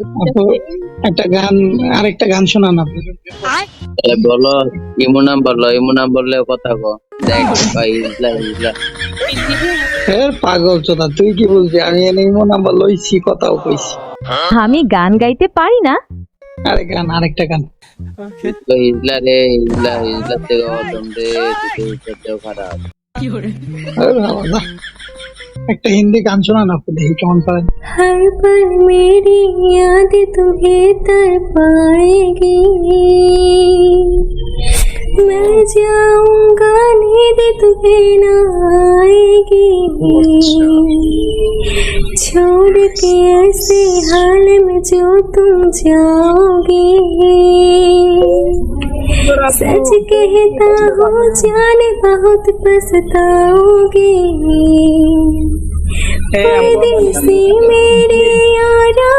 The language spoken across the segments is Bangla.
আপু একটা গান আরেকটা গান শোনান আপু। বলো ইমো নাম্বার লো ইমো নাম্বার লে কথা কো পাগল চোদা তুই কি বলছিস? আমি এনে ইমো নাম্বার লইছি কথাও কইছি। আমি গান গাইতে পারি না? আরে গান আরেকটা গান। তো ইসলা রে ইসলা ইসলা থেকে অদম রে তুই খারাপ আরে বাবা, না। একটা হিন্দি গান শোনান আপু দেখি কেমন পারেন हर पल मेरी याद तुम्हें तर पाएगी मैं जाऊंगा नींद तुम्हें न आएगी छोड़ के ऐसे हाल में जो तुम जाओगे सच कहता हूँ जाने बहुत पछताओगे परदेसी मेरे यारा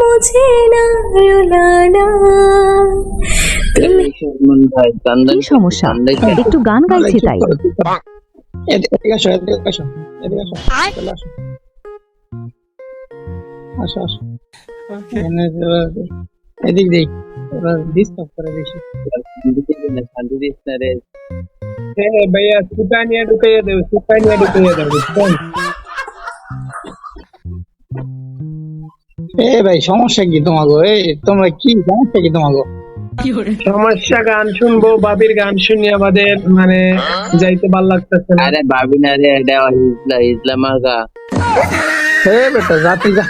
मुझे ना रुलाना মন ভাই কান্দান কি সমস্যা একটু গান গাইছি তাই এদিকে এদিকে আসো এদিকে আসো এদিকে আসো চলে আসো আসো আসো এনে এবার এদিক দিক ডিস্টার্ব করে বেশি। সমস্যা কি কি সমস্যা গান শুনব বাবির গান শুনি আমাদের মানে যাইতে ভালো লাগতেছে না। আরে বাবি না রে এটা ইসলামা গা হে বেটা জাতি যা